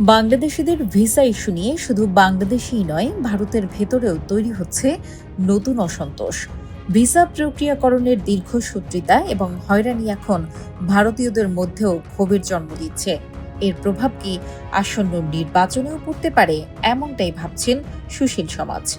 বাংলাদেশিদের visa issue নিয়ে শুধু বাংলাদেশেই নয়, ভারতের ভেতরেও তৈরি হচ্ছে নতুন অসন্তোষ। ভিসা প্রক্রিয়াকরণের দীর্ঘ দীর্ঘসূত্রিতা এবং হয়রানি এখন ভারতীয়দের মধ্যেও ক্ষোভের জন্ম দিচ্ছে। এর প্রভাব কি আসন্ন নির্বাচনেও পড়তে পারে, এমনটাই ভাবছেন সুশীল সমাজ।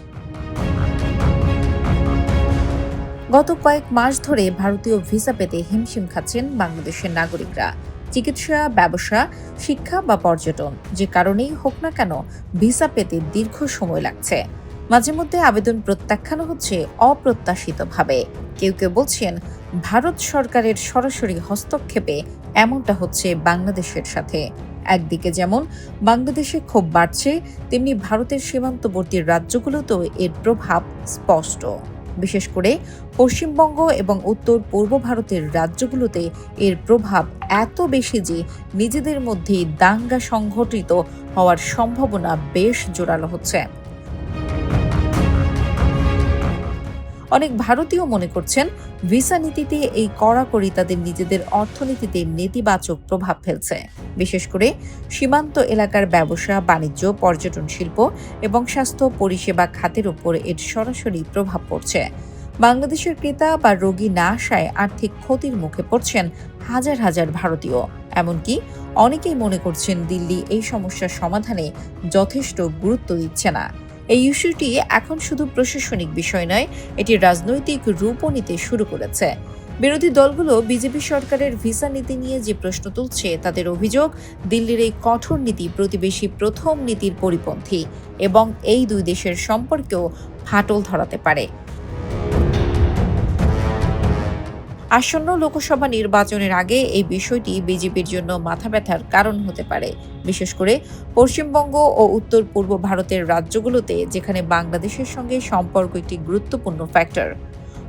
গত কয়েক মাস ধরে ভারতীয় ভিসা পেতে হিমশিম খাচ্ছেন বাংলাদেশের নাগরিকরা। চিকিৎসা, ব্যবসা, শিক্ষা বা পর্যটন, যে কারণেই হোক না কেন ভিসা পেতে দীর্ঘ সময় লাগছে। মাঝে মধ্যে আবেদন প্রত্যাখ্যানও হচ্ছে অপ্রত্যাশিতভাবে। কেউ কেউ বলছেন, ভারত সরকারের সরাসরি হস্তক্ষেপে এমনটা হচ্ছে বাংলাদেশের সাথে। একদিকে যেমন, বাংলাদেশে ক্ষোভ বাড়ছে, তেমনি ভারতের সীমান্তবর্তী রাজ্যগুলোতেও এর প্রভাব স্পষ্ট। বিশেষ করে পশ্চিমবঙ্গ এবং উত্তর পূর্ব ভারতের রাজ্যগুলোতে এর প্রভাব এত বেশি যে নিজেদের মধ্যেই দাঙ্গা সংঘটিত হওয়ার সম্ভাবনা বেশ জোরালো হচ্ছে। অনেক ভারতীয় মনে করছেন ভিসা নীতিতে এই কড়াকড়ি তাদের নিজেদের অর্থনীতিতে নেতিবাচক প্রভাব ফেলছে। বিশেষ করে সীমান্ত এলাকার ব্যবসা, বাণিজ্য, পর্যটন শিল্প এবং স্বাস্থ্য পরিষেবা খাতের উপর এর সরাসরি প্রভাব পড়ছে। বাংলাদেশের ক্রেতা বা রোগী না আসায় আর্থিক ক্ষতির মুখে পড়ছেন হাজার হাজার ভারতীয়। এমনকি অনেকেই মনে করছেন দিল্লি এই সমস্যার সমাধানে যথেষ্ট গুরুত্ব দিচ্ছে না। এই ইস্যুটি এখন শুধু প্রশাসনিক বিষয় নয়, এটি রাজনৈতিক রূপও নিতে শুরু করেছে। বিরোধী দলগুলো বিজেপি সরকারের ভিসা নীতি নিয়ে যে প্রশ্ন তুলছে, তাদের অভিযোগ, দিল্লির এই কঠোর নীতি প্রতিবেশী প্রথম নীতির পরিপন্থী এবং এই দুই দেশের সম্পর্কেও ফাটল ধরাতে পারে। আসন্ন লোকসভা নির্বাচনের আগে এই বিষয়টি বিজেপির জন্য মাথা ব্যথার কারণ হতে পারে। বিশেষ করে পশ্চিমবঙ্গ ও উত্তর পূর্ব ভারতের রাজ্যগুলোতে, যেখানে বাংলাদেশের সঙ্গে সম্পর্ক একটি গুরুত্বপূর্ণ ফ্যাক্টর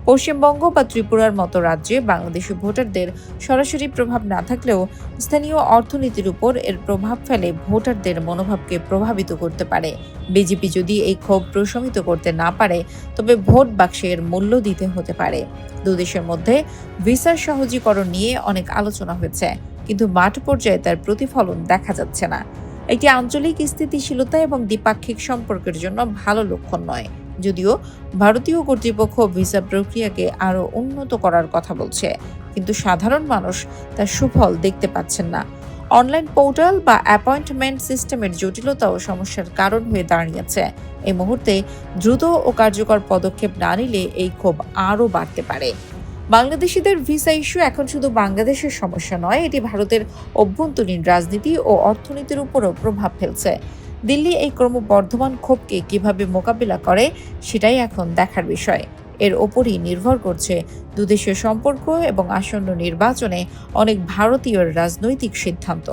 পশ্চিমবঙ্গ বা ত্রিপুরার মতো রাজ্যে বাংলাদেশি ভোটারদের সরাসরি প্রভাব না থাকলেও স্থানীয় অর্থনীতির উপর এর প্রভাব ফেলে ভোটারদের মনোভাবকে প্রভাবিত করতে পারে। বিজেপি যদি এই ক্ষোভ প্রশমিত করতে না পারে, তবে ভোট বাক্সে এর মূল্য দিতে হতে পারে। দুদেশের মধ্যে ভিসার সহজীকরণ নিয়ে অনেক আলোচনা হয়েছে, কিন্তু মাঠ পর্যায়ে তার প্রতিফলন দেখা যাচ্ছে না। এটি আঞ্চলিক স্থিতিশীলতা এবং দ্বিপাক্ষিক সম্পর্কের জন্য ভালো লক্ষণ নয়। যদিও ভারতীয় কর্তৃপক্ষ ভিসা প্রক্রিয়াকে আরও উন্নত করার কথা বলছে, কিন্তু সাধারণ মানুষ তার সুফল দেখতে পাচ্ছেন না। অনলাইন পোর্টাল বা অ্যাপয়েন্টমেন্ট সিস্টেমের জটিলতাও সমস্যার কারণ হয়ে দাঁড়িয়েছে। এই মুহূর্তে দ্রুত ও কার্যকর পদক্ষেপ না নিলে এই ক্ষোভ আরও বাড়তে পারে। বাংলাদেশিদের ভিসা ইস্যু এখন শুধু বাংলাদেশের সমস্যা নয়, এটি ভারতের অভ্যন্তরীণ রাজনীতি ও অর্থনীতির উপরও প্রভাব ফেলছে। দিল্লি এই ক্রমবর্ধমান ক্ষোভকে কীভাবে মোকাবিলা করে সেটাই এখন দেখার বিষয়। এর ওপরই নির্ভর করছে দুদেশের সম্পর্ক এবং আসন্ন নির্বাচনে অনেক ভারতীয় রাজনৈতিক সিদ্ধান্ত।